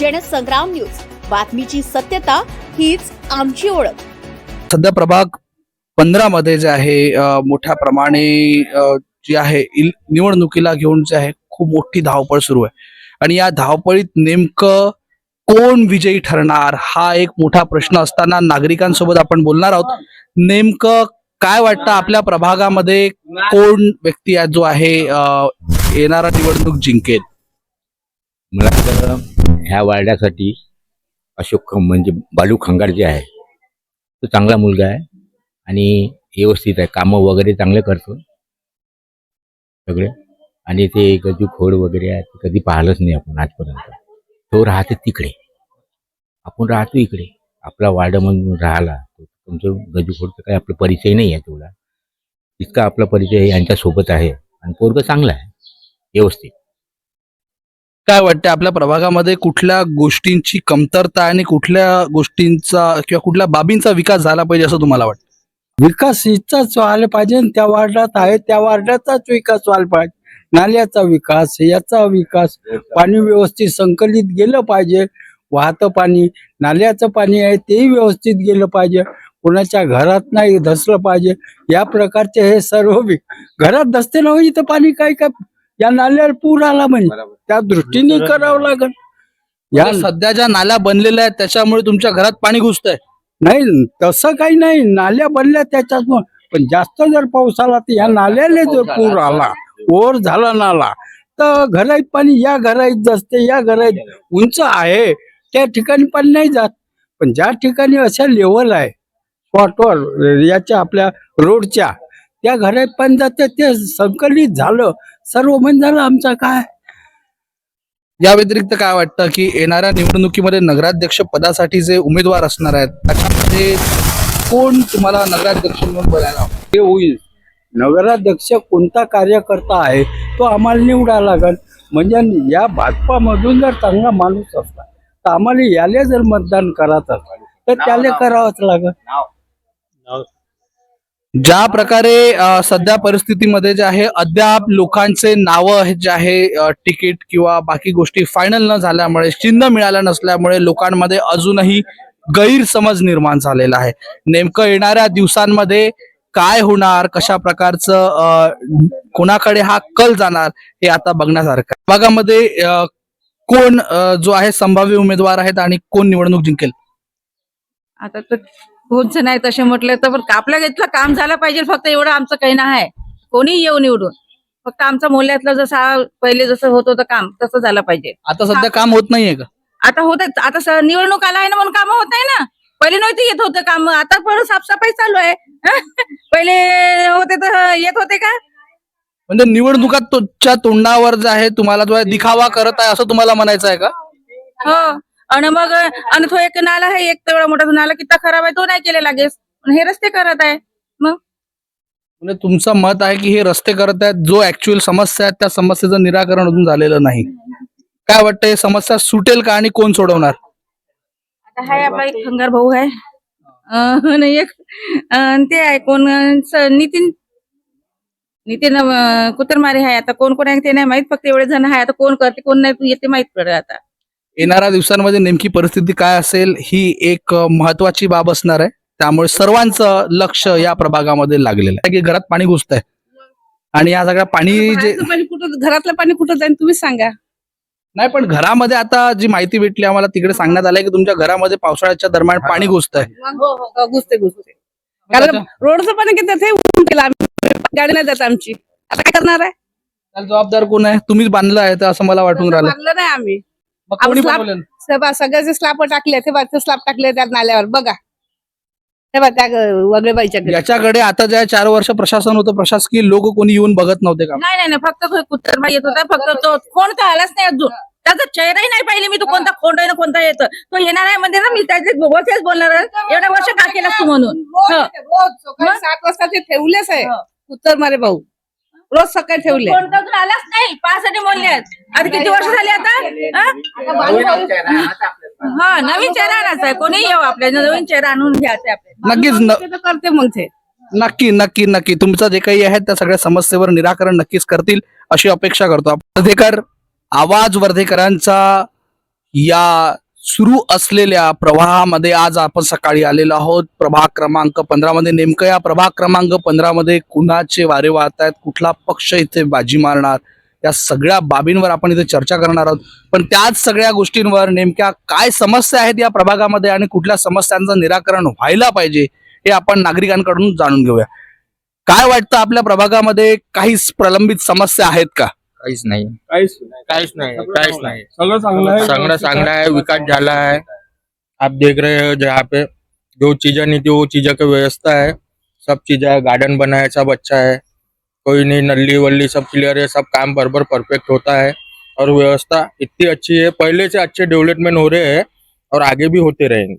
Jansangram news. बातमीची सत्यता हीच आमची ओळख. सध्या प्रभाग पंधरा मध्ये जे आहे मोठ्या प्रमाणे जी आहे निवडणुकीला घेऊन जे आहे खूप मोठी धावपळ सुरू आहे. आणि या धावपळीत नेमकं कोण विजयी ठरणार हा एक मोठा प्रश्न असताना नागरिकांसोबत आपण बोलणार आहोत. नेमकं काय वाटतं आपल्या प्रभागामध्ये कोण व्यक्ती आहे जो आहे येणारा निवडणूक जिंकेल? मला ह्या वार्डासाठी अशोक म्हणजे बालू खंगार जे आहे तो चांगला मुलगा आहे आणि व्यवस्थित आहे. कामं वगैरे चांगले करतो. सगळे. आणि ते गजू खोड वगैरे आहे ते कधी पाहिलंच नाही आपण आजपर्यंत. तो राहते तिकडे. आपण राहतो इकडे. आपला वार्ड म्हणून राहिला तुमचं गजू खोडचं काही आपला परिचय नाही आहे तेवढा. इतका आपला परिचय यांच्यासोबत आहे. आणि पोरग चांगला आहे. व्यवस्थित. काय वाटतं आपल्या प्रभागामध्ये कुठल्या गोष्टींची कमतरता आणि कुठल्या गोष्टींचा किंवा कुठल्या बाबींचा विकास झाला पाहिजे असं तुम्हाला वाटतं? विकास हिचाच व्हायला पाहिजे आणि त्या वार्डात आहे त्या वार्डाचाच विकास व्हायला पाहिजे. नाल्याचा विकास याचा विकास पाणी व्यवस्थित संकलित गेलं पाहिजे. वाहतं पाणी नाल्याचं पाणी आहे तेही व्यवस्थित गेलं पाहिजे. कोणाच्या घरात नाही धसलं पाहिजे. या प्रकारचे हे सर्व घरात धसते ना हो, इथं पाणी काय काय या नाल्याला पूर आला म्हणजे त्या दृष्टीने करावं लागेल या सध्या ज्या नाल्या बनलेल्या आहेत त्याच्यामुळे तुमच्या घरात पाणी घुसतंय. नाही तसं काही नाही. नाल्या बनल्या त्याच्यात पण जास्त जर पाऊस आला तर या नाल्याला जर पूर आला ओर झाला नाला तर घरात पाणी या घरात असते या घरात उंच आहे. त्या ठिकाणी पाणी नाही जात. पण ज्या ठिकाणी अशा लेवल आहे स्पॉटवर याच्या आपल्या रोडच्या त्या घरात पाणी जाते ते संकलित झालं. सर्व म्हणजे झालं आमचं काय? या व्यतिरिक्त काय वाटतं की येणाऱ्या निवडणुकीमध्ये नगराध्यक्ष पदासाठी जे उमेदवार असणार आहेत त्याच्यामध्ये कोण तुम्हाला नगराध्यक्ष म्हणून बघायला आवडेल? ते होईल. नगराध्यक्ष कोणता कार्यकर्ता आहे तो आम्हाला निवडायला लागेल. म्हणजे या भाजपामधून जर चांगला माणूस असला तर आम्हाला याले जर मतदान करायचं असेल तर त्याला करावंच लागेल. ज्या प्रकारे सध्या परिस्थितीमध्ये जे आहे अद्याप लोकांचे नावं जे आहे तिकीट किंवा बाकी गोष्टी फायनल न झाल्यामुळे चिन्ह मिळालं नसल्यामुळे लोकांमध्ये अजूनही गैरसमज निर्माण झालेला आहे. नेमकं येणाऱ्या दिवसांमध्ये काय होणार कशा प्रकारचं कोणाकडे हा कल जाणार हे आता बघण्यासारखं भागामध्ये कोण जो आहे संभाव्य उमेदवार आहेत आणि कोण निवडणूक जिंकेल? आता तर जण आहे तसे म्हटलं तर पण आपल्या इथलं काम झालं पाहिजे फक्त एवढं आमचं काही नाही. आहे कोणी येऊ निवडून. फक्त आमचं मूल्यातलं जसं पहिले जसं होत होतं काम तसं झालं पाहिजे. आता सध्या काम होत नाहीये का? आता होत आता निवडणूक आला आहे ना म्हणून काम होत नाही ना? पहिले नव्हते येत होतं काम. आता परत साफसफाई चालू आहे. पहिले होते तर येत होते का? म्हणजे निवडणुकात तोंडावर जे आहे तुम्हाला जो आहे दिखावा करत आहे असं तुम्हाला म्हणायचं आहे का? हो. आणि मग आणि तो एक नाला आहे एक तेवढा मोठा नाला किती खराब आहे तो नाही केलेला गेस हे रस्ते करत आहे. म्हणजे तुमचं मत आहे की हे रस्ते करत आहेत जो ऍक्च्युअल समस्या आहे त्या समस्येचं निराकरण अजून झालेलं नाही. काय वाटतं हे समस्या सुटेल का आणि कोण सोडवणार? आता हाय आपला एक खंगार भाऊ आहे. अं, आणि एक अं, ते आहे कोण अं, स- नितीन नितीन अं, कुतरमारे आहे. आता कोण कोण आहे ते नाही माहीत फक्त एवढे जण आहे. आता कोण करते कोण नाही येते माहीत पडेल आता. येणाऱ्या दिवसांमध्ये नेमकी परिस्थिती काय असेल ही एक महत्वाची बाब असणार आहे. त्यामुळे सर्वांचं लक्ष या प्रभागामध्ये लागलेलं आहे. की घरात पाणी घुसतंय. आणि या सगळ्या पाणी जे कुठं घरातलं पाणी कुठं जाईल तुम्ही सांगा. नाही पण घरामध्ये आता जी माहिती भेटली आम्हाला तिकडे सांगण्यात आलंय की तुमच्या घरामध्ये पावसाळ्याच्या दरम्यान पाणी घुसतंय. हो हो घुसते घुसते कारण रोडचं पाणी किती ते उडून गेलं आम्ही. गाडी नाही जात आमची. आता काय करणार आहे? जबाबदार कोण आहे? तुम्हीच बांधलं आहे तर असं मला वाटून राहिलं. बांधलं नाही आम्ही. मग कोणी आपण स्लॅब- बनवलं? सभा सगळ्याचे स्लॅब टाकले ते बघ स्लॅब टाकले त्या नाल्यावर. बघा. हे बघ त्या वगळे बाईच्या घरी. याच्याकडे आता ज्या चार वर्ष प्रशासन होतं प्रशासकीय लोक कोणी येऊन बघत नव्हते का? नाही नाही नाही. फक्त कुत्तरमा येत होता. फक्त तो कोण तर आलाच नाही अजून. त्याचा चेहराही नाही पाहिले मी. तो कोणता खोंड आहे ना कोणता येतो. तो येणार आहे म्हणजे ना मी त्याचे बोबतेच बोलणार आहे. एवढ्या वर्ष का केलास तू म्हणून? हो. सात वाजता ते ठेवलेच आहे. उत्तर मारे भाऊ. रोज सकाळी ठेवले. कोणता अजून आलाच नाही. पाचसाठी बोलले आहेत. आता किती वर्ष झाली आता? हा? हा नवीन चेहरा आणायचा आहे. कोणी येऊ आपल्या नवीन चेहरा आणून घ्यायचा आपल्याला नक्कीच न- ते तर करते मग ते. नक्की नक्की नक्की. तुमचं जे काही आहे त्या सगळ्या समस्येवर निराकरण नक्कीच करतील अशी अपेक्षा करतो वर्धेकर आवाज वर्धेकरांचा या सुरू असलेल्या प्रवाहामध्ये आज आपण सकाळी आलेलो आहोत. प्रभाग क्रमांक पंधरामध्ये नेमकं या प्रभाग क्रमांक पंधरामध्ये कुणाचे वारे वाहत आहेत? कुठला पक्ष इथे बाजी मारणार? या सगळ्या बाबींवर आपण इथे चर्चा करणार आहोत. पण त्याच सगळ्या गोष्टींवर नेमक्या काय समस्या आहेत या प्रभागामध्ये आणि कुठल्या समस्यांचं निराकरण व्हायला पाहिजे हे आपण नागरिकांकडून जाणून घेऊया. काय वाटतं आपल्या प्रभागामध्ये? काही प्रलंबित समस्या आहेत का? काहीच नाही. काहीच काहीच नाही. काहीच नाही. सगळं चांगलं आहे. सगळं चांगला है विकास झाला है आप देख रहे हो जहाँ पे जो चीज़ें नहीं थी वो चीज़ें की व्यवस्था है। सब चीज़ें है। गार्डन बना है सब अच्छा है। कोई नहीं नल्ली वल्ली सब क्लियर है। सब काम बराबर परफेक्ट होता है। और व्यवस्था इतनी अच्छी है। पहले से अच्छे डेवलपमेंट हो रहे हैं और आगे भी होते रहेंगे।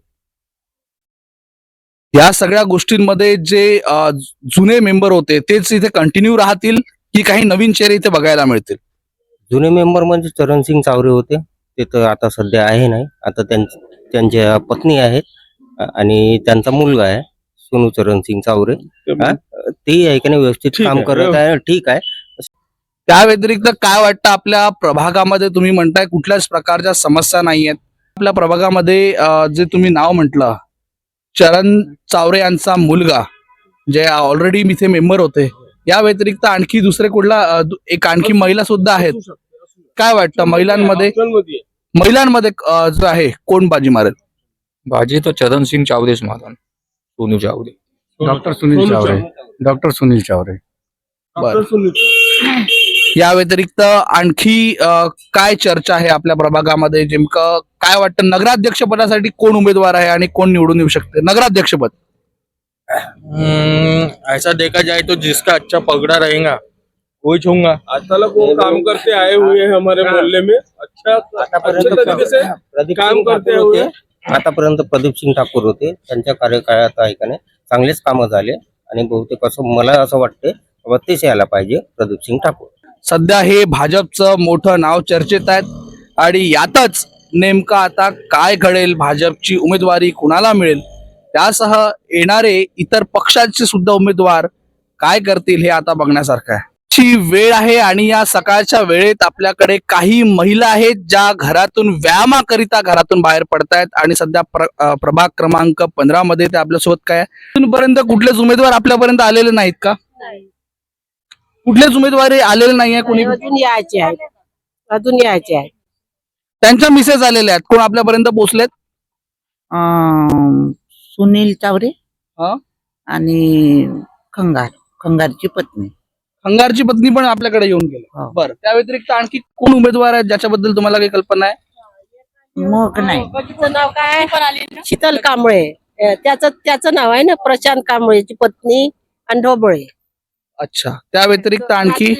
या सग्या सगळ्या गोष्टींमध्ये जे अ, जुने मेंबर होते तेच इथे कंटिन्यू राहतील. की काही नवीन चेहरे इथे बघायला मिळतील? जुने मेंबर म्हणजे चरणसिंग चावरे होते. ते तर आता सध्या आहे नाही. आता त्यां त्यांच्या पत्नी आहेत. आणि त्यांचा मुलगा आहे सोनू चरणसिंग चावरे. हा? ते आहे का नाही व्यवस्थित ठीक काम आहे, करत आहे. ठीक आहे. त्या व्यतिरिक्त काय वाटतं आपल्या प्रभागामध्ये? तुम्ही म्हणताय कुठल्याच प्रकारच्या समस्या नाही आहेत. आपल्या प्रभागामध्ये अ, जे तुम्ही नाव म्हटलं चरण चावरे यांचा मुलगा जे ऑलरेडी इथे मेंबर होते या व्यतिरिक्त आणखी दुसरे कुठला एक आणखी महिला सुद्धा आहेत. काय वाटतं महिलांमध्ये. महिलांमध्ये जो आहे कोण बाजी मारेल? बाजी तो चरण सिंह चावरे माधन सोनू चावरे डॉक्टर सुनील सोनू चावरे. डॉक्टर सुनील चावरे. या व्यतिरिक्त आणखी काय चर्चा आहे आपल्या प्रभागामध्ये? नेमकं काय वाटतं नगराध्यक्ष पदासाठी कोण उमेदवार आहे आणि कोण निवडून येऊ शकते? नगराध्यक्ष पद हम्म, ऐसा देखा जाए तो जिसका अच्छा पगड़ा रहेगा वही छूंगा आजकाल को काम करते आए हुए हैं हमारे मोहल्ले में। अच्छा अच्छे तरीके से प्रदीप काम करते हुए। होते आतापर्यंत प्रदीप सिंग ठाकूर होते त्यांच्या कार्यकाळात आहे का नाही चांगलेच कामं झाले आणि बहुतेक असं मला असं वाटते तेच यायला पाहिजे प्रदीप सिंग ठाकूर. सध्या हे भाजपचं मोठं नाव चर्चेत आहेत आणि यातच नेमकं आता काय घडेल भाजपची उमेदवारी कुणाला मिळेल त्यासह येणारे इतर पक्षाचे सुद्धा उमेदवार काय करतील हे आता बघण्यासारखं आहे. ची वेळ आहे आणि या सकाळच्या वेळेत आपल्याकडे काही महिला आहेत ज्या घरातून व्यायामाकरिता घरातून बाहेर पडतायत आणि सध्या प्र, प्रभाग क्रमांक पंधरा मध्ये ते आपल्यासोबत काय आहे? अजूनपर्यंत कुठलेच उमेदवार आपल्यापर्यंत आलेले नाहीत का? कुठलेच उमेदवारी आलेले नाहीये कोणी? अजून यायचे आहेत. अजून यायचे आहेत. त्यांच्या मिसेस आलेल्या आहेत. कोण आपल्यापर्यंत पोहोचलेत? अं, सुनील चावरे हा? आणि खंगार खंगारची पत्नी. खंगारची पत्नी पण आपल्याकडे येऊन गेले. हो. बरं त्या व्यतिरिक्त आणखी कोण उमेदवार आहेत ज्याच्याबद्दल तुम्हाला काही कल्पना आहे? मग नाही. तिचं नाव काय शीतल कांबळे. अं, त्याचं त्याचं नाव आहे ना प्रशांत कांबळेची पत्नी आणि ढोबळे अच्छा त्या व्यतिरिक्त आणखी?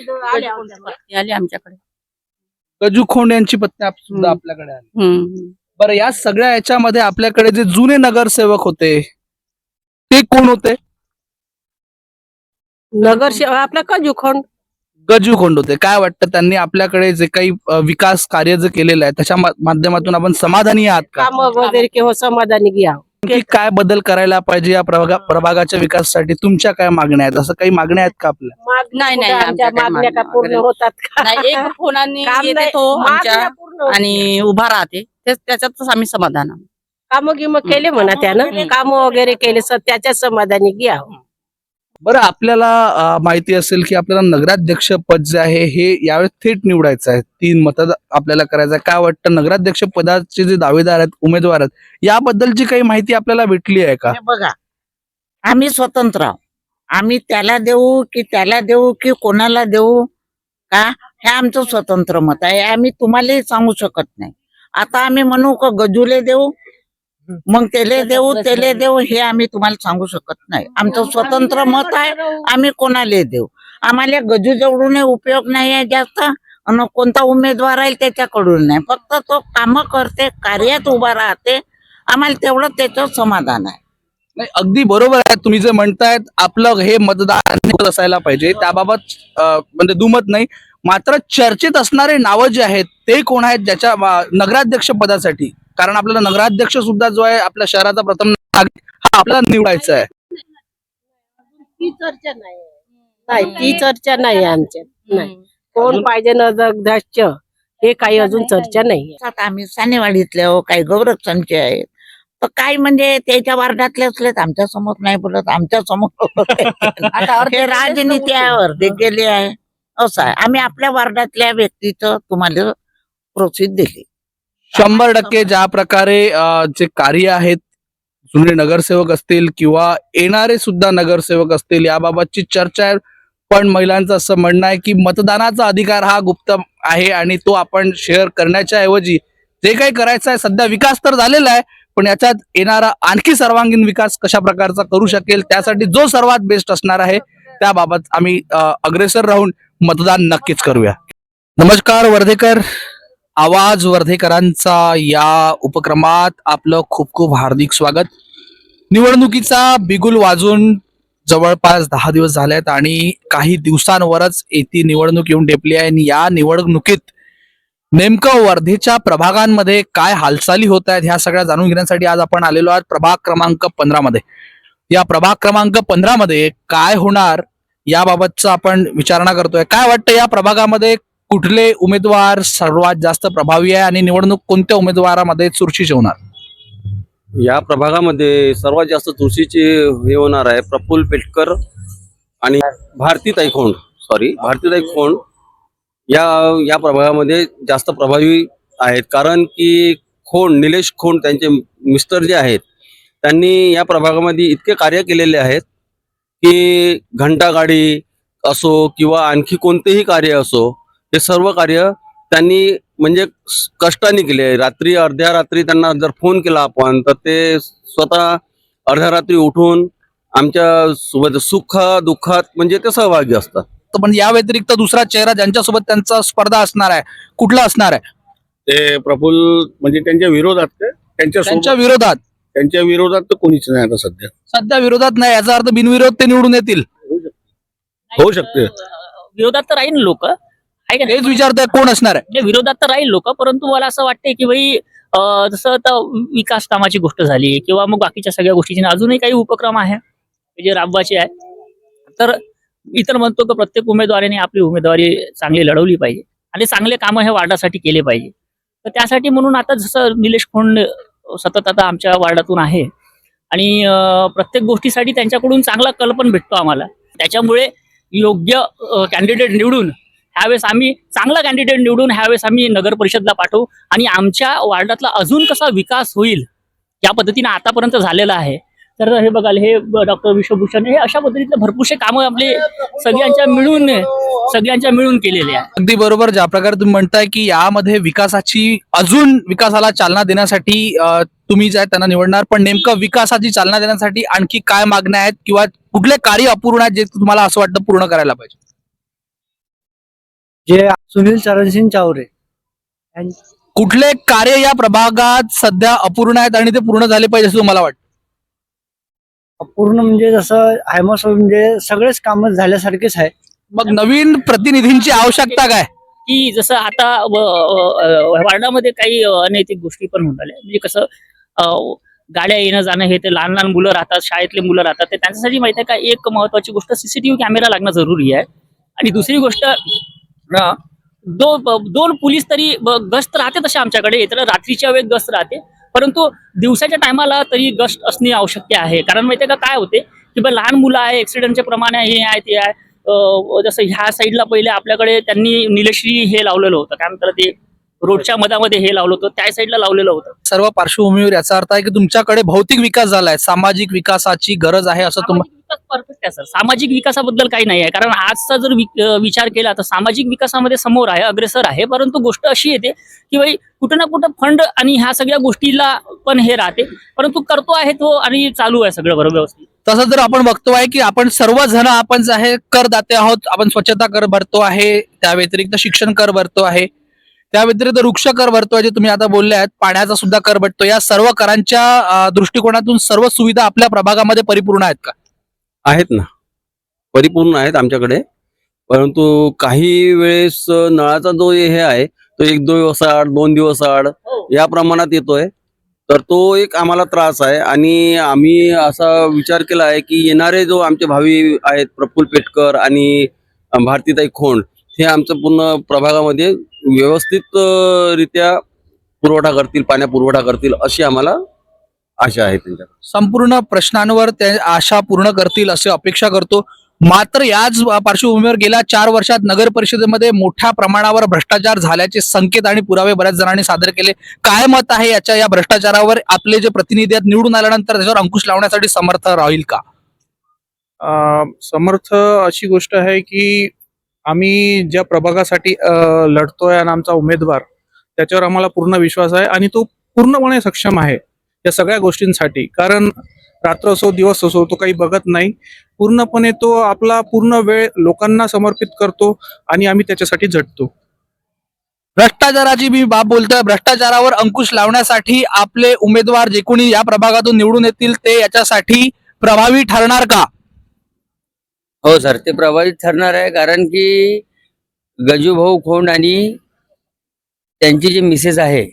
आले आमच्याकडे. गजू खोंड यांची पत्नी आप- सुद्धा. आपल्याकडे आली. बरं या सगळ्या याच्यामध्ये आपल्याकडे जे जुने नगरसेवक होते ते कोण होते? नगरसेवक आपला कजूखोंड गजू खोंड होते. काय वाटतं त्यांनी आपल्याकडे जे काही विकास कार्य जे केलेलं आहे त्याच्या माध्यमातून आपण समाधानी आहात का? काम वगैरे हो समाधानी घ्या. की काय बदल करायला पाहिजे या प्रभागा प्रभागाच्या विकासासाठी? तुमच्या काय मागण्या आहेत? असं काही मागण्या आहेत का आपल्या? नाही, नाही, पूर्ण होतात. आणि उभा राहते. तेच त्याच्यातच आम्ही समाधान आहोत. कामं गिम केले म्हणा त्यानं. काम वगैरे केले स- त्याच्या समाधानी घ्या. बरं आपल्याला अ, माहिती असेल की आपल्याला नगराध्यक्ष पद जे आहे हे यावेळेस थेट निवडायचं आहे. तीन मत आपल्याला करायचं आहे. काय वाटतं? नगराध्यक्ष पदाचे जे दावेदार आहेत उमेदवार आहेत याबद्दलची काही माहिती आपल्याला भेटली आहे का? हे बघा आम्ही स्वतंत्र आहोत. आम्ही त्याला देऊ की त्याला देऊ की कोणाला देऊ? का? हे आमचं स्वतंत्र मत आहे. आम्ही तुम्हालाही सांगू शकत नाही. आता आम्ही म्हणू का गजूले देऊ मग त्याले देऊ त्याले देऊ हे आम्ही तुम्हाला सांगू शकत नाही. आमचं स्वतंत्र मत आहे आम्ही कोणाला देऊ? आम्हाला गजू जवळून उपयोग नाही आहे जास्त आणि कोणता उमेदवार आहे त्याच्याकडून नाही. फक्त तो काम करते कार्यात उभा राहते आम्हाला तेवढं त्याचं समाधान आहे. नाही अगदी बरोबर आहे. तुम्ही जे म्हणतायत आपलं हे मतदान असायला पाहिजे. त्याबाबत म्हणजे दुमत नाही. मात्र चर्चेत असणारे नावं जे आहेत ते कोण आहेत ज्याच्या नगराध्यक्ष पदासाठी? कारण आपल्याला नगराध्यक्ष सुद्धा जो आहे आपल्या शहराचा प्रथम हा आपल्याला निवडायचा आहे. ती चर्चा नाही. नाही ती चर्चा नाही आमच्या नाही. कोण पाहिजे नगराध्यक्ष हे काही अजून चर्चा नाही. आता आम्ही सानेवाडीतले हो काही गौरक्षणचे आहेत. तर काही म्हणजे त्याच्या वार्डातले असलेत आमच्यासमोर नाही बोलत आमच्यासमोर हे राजनीतीवर ते गेले आहे. असं आहे. आम्ही आपल्या वार्डातल्या व्यक्तीचं तुम्हाला प्रोत्साहित दिली. शंभर टक्के ज्या प्रकारे जे कार्य आहेत जुने नगरसेवक असतील किंवा येणारे सुद्धा नगरसेवक असतील याबाबतची चर्चा आहे. पण महिलांचं असं म्हणणं आहे की मतदानाचा अधिकार हा गुप्त आहे आणि तो आपण शेअर करण्याच्या ऐवजी जे काही करायचं आहे सध्या विकास तर झालेला आहे पण याच्यात येणारा आणखी सर्वांगीण विकास कशा प्रकारचा करू शकेल त्यासाठी जो सर्वात बेस्ट असणार आहे त्याबाबत आम्ही अग्रेसर राहून मतदान नक्कीच करूया. नमस्कार वर्धेकर. आवाज वर्धेकरांचा या उपक्रमात आपलं खूप खूप हार्दिक स्वागत. निवडणुकीचा बिगुल वाजून जवळपास दहा दिवस झाले आहेत आणि काही दिवसांवरच येती निवडणूक येऊन टेपली आहे आणि या निवडणुकीत नेमकं वर्धेच्या प्रभागांमध्ये काय हालचाली होत आहेत ह्या सगळ्या जाणून घेण्यासाठी आज आपण आलेलो आहोत प्रभाग क्रमांक पंधरामध्ये. या प्रभाग क्रमांक पंधरामध्ये काय होणार याबाबतचं आपण विचारणा करतोय. काय वाटतं या प्रभागामध्ये कुठले उमेदवार सर्वात जास्त प्रभावी आहे आणि निवडणूक कोणत्या उमेदवारामध्ये चुरशी होणार? या प्रभागामध्ये सर्वात जास्त तुळशीचे हे होणार आहे प्रफुल्ल पेटकर आणि भारती खोंड. सॉरी भारती खोंड या या प्रभागामध्ये जास्त प्रभावी आहेत. कारण की खोंड निलेश खोंड त्यांचे मिस्टर जे आहेत त्यांनी या प्रभागामध्ये इतके कार्य केलेले आहेत की घंटागाडी असो किंवा आणखी कोणतेही कार्य असो हे सर्व कार्य त्यांनी म्हणजे कष्टाने केले. रात्री अर्ध्या रात्री त्यांना जर फोन केला आपण तर ते स्वतः अर्ध्या रात्री उठून आमच्यासोबत सुख दुःखात म्हणजे ते सहभागी असतात. तर पण या व्यतिरिक्त दुसरा चेहरा ज्यांच्यासोबत त्यांचा स्पर्धा असणार आहे कुठला असणार आहे? ते प्रफुल्ल म्हणजे त्यांच्या विरोधात ते त्यांच्या विरोधात. त्यांच्या विरोधात तर कोणीच नाही आता सध्या. सध्या विरोधात नाही याचा अर्थ बिनविरोध ते निवडून येतील. होऊ शकते. विरोधात तर राहील लोक. आहे का नाही? हेच विचारताय कोण असणार आहे? म्हणजे विरोधात तर राहील लोक परंतु मला असं वाटतंय की भाई अं, जसं आता विकास कामाची गोष्ट झाली किंवा मग बाकीच्या सगळ्या गोष्टीची अजूनही काही उपक्रम आहे जे राबवायचे आहे. तर मी तर म्हणतो की प्रत्येक उमेदवाराने आपली उमेदवारी चांगली लढवली पाहिजे आणि चांगले कामं हे वार्डासाठी केले पाहिजे. तर त्यासाठी म्हणून आता जसं निलेश खोंड सतत आता आमच्या वार्डातून आहे. आणि प्रत्येक गोष्टीसाठी त्यांच्याकडून चांगला कल पण भेटतो आम्हाला. त्याच्यामुळे योग्य कॅन्डिडेट निवडून ह्यावेळेस आम्ही चांगला कॅन्डिडेट निवडून ह्यावेळेस आम्ही नगर परिषदला पाठवू आणि आमच्या वार्डातला अजून कसा विकास होईल या पद्धतीनं आतापर्यंत झालेला आहे. तर हे बघाल हे डॉक्टर विश्वभूषण हे अशा पद्धतीतले भरपूरसे कामं आपले सगळ्यांच्या मिळून सगळ्यांच्या मिळून केलेले आहे. अगदी बरोबर. ज्या प्रकारे तुम्ही म्हणताय की यामध्ये विकासाची अजून विकासाला चालना देण्यासाठी तुम्ही जे आहे त्यांना निवडणार पण नेमकं विकासाची चालना देण्यासाठी आणखी काय मागण्या आहेत किंवा कुठले कार्य अपूर्ण आहेत जे तुम्हाला असं वाटतं पूर्ण करायला पाहिजे? जे सुनील चरणसिंग चावरे कुठले कार्य या प्रभागात सध्या अपूर्ण आहेत आणि ते पूर्ण झाले पाहिजे असं तुम्हाला वाटतं? पूर्ण म्हणजे जसं हायमस म्हणजे सगळेच काम झाल्यासारखेच आहे. मग नवीन प्रतिनिधींची आवश्यकता काय? की जसं आता वार्डामध्ये काही अनैतिक गोष्टी पण होऊन राहिल्या. म्हणजे कसं अ, गाड्या येणं जाणं हे ते लहान लहान मुलं राहतात शाळेतले मुलं राहतात ते त्यांच्यासाठी माहिती आहे का एक महत्वाची गोष्ट सीसीटीव्ही कॅमेरा लागणं जरुरी आहे. आणि दुसरी गोष्ट अ, दो ब- दोन पोलीस तरी ब- गस्त राहते तसे आमच्याकडे तर रात्रीच्या वेळेत गस्त राहते. परंतु दिवसाच्या टायमाला तरी गस्त असणे आवश्यक आहे. कारण माहितीये का काय होते? की बा लहान मुलं आहे ऍक्सिडेंटचे प्रमाण आहे हे आहे ते आहे. जसं ह्या साईडला पहिले आपल्याकडे त्यांनी निलेश्री हे लावलेलं होतं. काय म्हणतात ते? रोडच्या मधामध्ये हे लावलं होतं. त्या साईडला लावलेलं होतं. सर्व पार्श्वभूमीवर याचा अर्थ आहे की तुमच्याकडे भौतिक विकास झालाय. सामाजिक विकासाची गरज आहे असं तुम्हाला परफेक्ट आहे सर सामाजिक विकासाबद्दल काही नाही आहे. कारण आजचा जर विचार केला तर सामाजिक विकासामध्ये समोर आहे अग्रेसर आहे. परंतु गोष्ट अशी येते की भाई कुठं ना कुठं फंड आणि ह्या सगळ्या गोष्टीला पण हे राहते. परंतु करतो आहे तो आणि चालू आहे सगळं बरोबर? व्यवस्थित. तसं जर आपण बघतोय की आपण सर्वजण आपण जे आहे करदाते आहोत. आपण स्वच्छता कर भरतो आहे त्या व्यतिरिक्त शिक्षण कर भरतो आहे. त्या व्यतिरिक्त वृक्ष कर भरतोय जे तुम्ही आता बोलले आहेत. पाण्याचा सुद्धा कर भरतो या सर्व करांच्या दृष्टिकोनातून सर्व सुविधा आपल्या प्रभागामध्ये परिपूर्ण आहेत का? आहेत ना. परिपूर्ण आहेत आमच्याकडे. परंतु काही वेळेस नळाचा जो हे आहे तो एक दोन दिवस आड दोन दिवस आड या प्रमाणात येतोय. तर तो एक आम्हाला त्रास आहे आणि आम्ही असा विचार केला आहे की येणारे जो आमचे भावी आहेत प्रफुल्ल पेटकर आणि भारतीताई खोंड हे आमचं पूर्ण प्रभागामध्ये व्यवस्थित अं, रित्या पुरवठा करतील पाण्या पुरवठा करतील अशी आम्हाला आशा आहे त्यांच्या संपूर्ण प्रश्नांवर ते आशा पूर्ण करतील असे अपेक्षा करतो. मात्र याच पार्श्वभूमीवर गेल्या चार वर्षात नगर परिषदेमध्ये मोठ्या प्रमाणावर भ्रष्टाचार झाल्याचे संकेत आणि पुरावे बऱ्याच जणांनी सादर केले. काय मत आहे याच्या या भ्रष्टाचारावर आपले जे प्रतिनिधी आहेत निवडून आल्यानंतर त्याच्यावर अंकुश लावण्यासाठी समर्थ राहील का? अं, समर्थ अशी गोष्ट आहे की आम्ही ज्या प्रभागासाठी लढतोय आणि आमचा उमेदवार त्याच्यावर आम्हाला पूर्ण विश्वास आहे आणि तो पूर्णपणे सक्षम आहे. या सगळ्या गोष्टींसाठी. कारण रात्र असो दिवस असो तो काही बघत नाही. पूर्णपणे तो आपला पूर्ण वेळ लोकांना समर्पित करतो आणि आम्ही त्याच्यासाठी झटतो. भ्रष्टाचाराची मी बाब बोलतोय. भ्रष्टाचारावर अंकुश लावण्यासाठी आपले उमेदवार जे कोणी या प्रभागातून निवडून येतील ते याच्यासाठी प्रभावी ठरणार का? हो सर ते प्रभावित ठरणार आहे. कारण की गजूभाऊ खोंड आणि त्यांची जे मिसेस आहे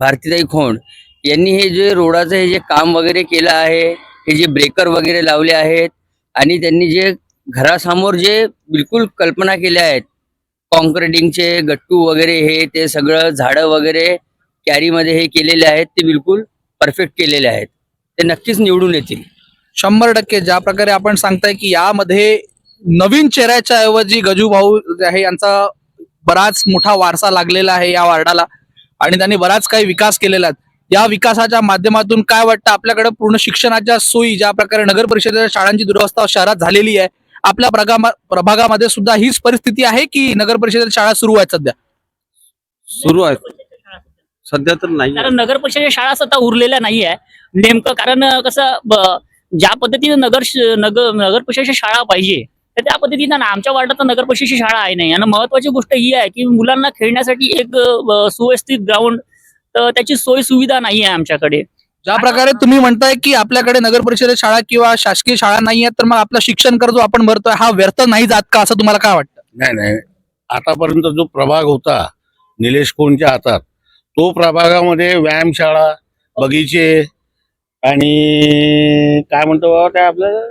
भारतीताई खोंड यांनी हे जे रोडाचं हे जे काम वगैरे केलं आहे हे जे ब्रेकर वगैरे लावले आहेत आणि त्यांनी जे घरासमोर जे बिलकुल कल्पना केल्या आहेत कॉन्क्रिटिंगचे गट्टू वगैरे हे ते सगळं झाडं वगैरे कॅरीमध्ये हे केलेले आहेत ते बिलकुल परफेक्ट केलेले आहेत. ते नक्कीच निवडून येतील. शंभर टक्के. ज्या प्रकारे आपण सांगताय की यामध्ये नवीन चेहऱ्याच्या ऐवजी गजूभाऊ जे आहे यांचा बराच मोठा वारसा लागलेला आहे या वार्डाला. आणि त्यांनी बराच काही विकास केलेला आहे. या विकासाच्या माध्यमातून काय वाटतं? आपल्याकडे पूर्ण शिक्षणाच्या सोयी ज्या प्रकारे नगर परिषदेच्या शाळांची दुरवस्था शहरात झालेली आहे आपल्या प्रभागामध्ये सुद्धा हीच परिस्थिती आहे की नगर परिषदेच्या शाळा सुरू आहेत सध्या? सुरू आहे सध्या तर नाही कारण नगर परिषदेच्या शाळा स्वतः उरलेल्या नाही आहे. नेमकं कारण कसं ज्या पद्धतीने नगर नगर नगर परिषदेच्या शाळा पाहिजे तर त्या पद्धतीनं ना आमच्या वार्डात तर नगर परिषदेची शाळा आहे नाही. आणि महत्वाची गोष्ट ही आहे की मुलांना खेळण्यासाठी एक सुव्यवस्थित ग्राउंड तर त्याची सोय सुविधा नाही आहे आमच्याकडे. ज्या प्रकारे तुम्ही म्हणताय की आपल्याकडे नगर परिषद शाळा किंवा शासकीय शाळा नाही आहेत तर मग आपला शिक्षण कर जो आपण भरतोय हा व्यर्थ नाही जात का? असं तुम्हाला काय वाटतं? नाही नाही. आतापर्यंत जो प्रभाग होता निलेश कोणच्या हातात तो प्रभागामध्ये व्यायामशाळा बगीचे आणि काय म्हणतो बाबा त्या आपलं?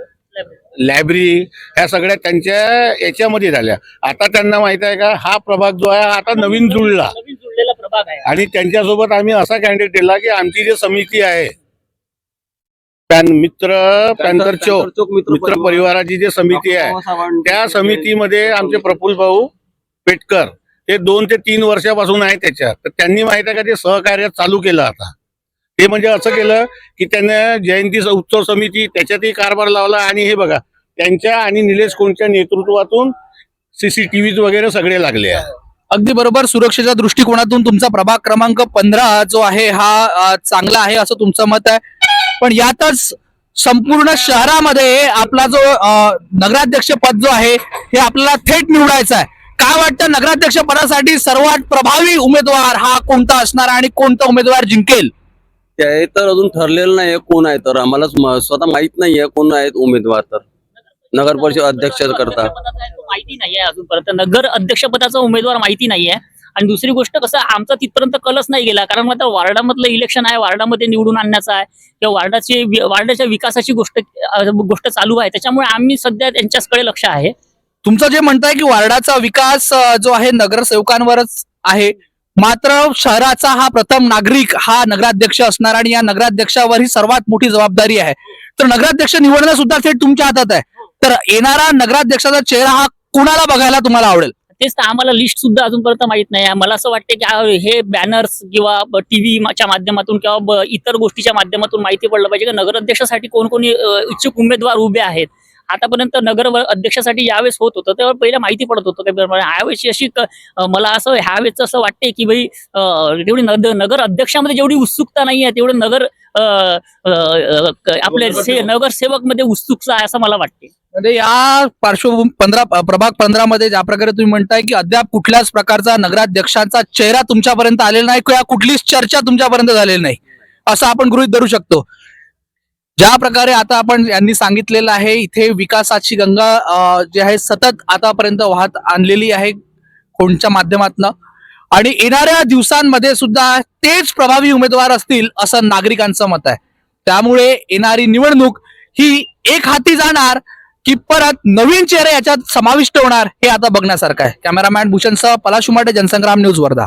लायब्ररी ह्या सगळ्या त्यांच्या याच्यामध्ये झाल्या. आता त्यांना माहीत आहे का हा प्रभाग जो आहे हा आता नवीन जुळला नवीन जुळलेला प्रभाग आहे आणि त्यांच्यासोबत आम्ही असा कॅन्डिडेट दिला की आमची जी समिती आहे पॅन मित्र पॅन्थर चौक मित्र परिवाराची जी समिती आहे त्या समितीमध्ये आमचे प्रफुल्ल भाऊ पेटकर ते दोन ते तीन वर्षापासून आहे त्याच्यात. तर त्यांनी माहीत आहे का ते सहकार्य चालू केलं आता. ते म्हणजे असं केलं की त्यानं जयंती उत्सव समिती त्याच्यातही कारभार लावला आणि हे बघा त्यांच्या आणि निलेश कोणच्या नेतृत्वातून सीसीटीव्ही वगैरे सगळे लागले आहे अगदी बरोबर. सुरक्षेच्या दृष्टिकोनातून तुमचा प्रभाग क्रमांक पंधरा जो आहे हा चांगला आहे असं तुमचं मत आहे. पण यातच संपूर्ण शहरामध्ये आपला जो नगराध्यक्ष पद जो आहे हे आपल्याला थेट निवडायचं आहे. काय वाटतं? नगराध्यक्ष पदासाठी सर्वात प्रभावी उमेदवार हा कोणता असणार आणि कोणता उमेदवार जिंकेल? ते तर अजून ठरलेलं नाही कोण आहे तर आम्हाला स्वतः माहीत नाहीये कोण आहेत उमेदवार तर. नगर परिषद अध्यक्ष करता. पदाचा आहे तो माहिती नाहीये अजूनपर्यंत नगर अध्यक्षपदाचा उमेदवार माहिती नाहीये. आणि दुसरी गोष्ट कसं आमचा तिथपर्यंत कलच नाही गेला. कारण आता वार्डामधलं इलेक्शन आहे वार्डामध्ये निवडून आणण्याचं आहे. किंवा वार्डाची वार्डाच्या विकासाची गोष्ट गोष्ट चालू आहे. त्याच्यामुळे आम्ही सध्या त्यांच्याचकडे लक्ष आहे. तुमचं जे म्हणताय की वार्डाचा विकास जो आहे नगरसेवकांवरच आहे. मात्र शहराचा हा प्रथम नागरिक हा नगराध्यक्ष असणार आणि या नगराध्यक्षावर ही सर्वात मोठी जबाबदारी आहे. तर नगराध्यक्ष निवडणं सुद्धा थेट तुमच्या हातात आहे. तर येणारा नगराध्यक्षाचा चेहरा हा कुणाला बघायला तुम्हाला आवडेल? तेच तर आम्हाला लिस्ट सुद्धा अजूनपर्यंत माहीत नाही. मला असं वाटतं की हे बॅनर्स किंवा टीव्हीच्या माध्यमातून किंवा इतर गोष्टीच्या माध्यमातून माहिती पडलं पाहिजे की नगराध्यक्षासाठी कोण कोणी इच्छुक उमेदवार उभे आहेत. आतापर्यंत नगर व- अध्यक्षासाठी यावेळेस होत होतं तेव्हा पहिलं माहिती पडत होतं ह्यावेळेस अशी मला असं ह्यावेळेस असं वाटते की भाई तेवढी नग- नगर अध्यक्षामध्ये जेवढी उत्सुकता नाही आहे तेवढं नगर अ, अ, अ, क- आपले से- नगरसेवकमध्ये उत्सुकता आहे असं मला वाटते म्हणजे या पार्श्वभूमी पंधरा प्रभाग पंधरा मध्ये ज्या प्रकारे तुम्ही म्हणताय की अद्याप कुठल्याच प्रकारचा नगराध्यक्षांचा चेहरा तुमच्यापर्यंत आलेला नाही किंवा कुठलीच चर्चा तुमच्यापर्यंत झालेली नाही असं आपण गृहित धरू शकतो. ज्या प्रकारे आता आपण यांनी सांगितलेलं आहे इथे विकासाची गंगा जी आहे सतत आतापर्यंत वाहत आणलेली आहे कोणच्या माध्यमातनं. आणि येणाऱ्या दिवसांमध्ये सुद्धा तेच प्रभावी उमेदवार असतील असं नागरिकांचं मत आहे. त्यामुळे येणारी निवडणूक ही एक हाती जाणार की परत नवीन चेहरे याच्यात समाविष्ट होणार हे आता बघण्यासारखं आहे. कॅमेरामॅन भूषणसह पलाश उमाटे जनसंग्राम न्यूज वर्धा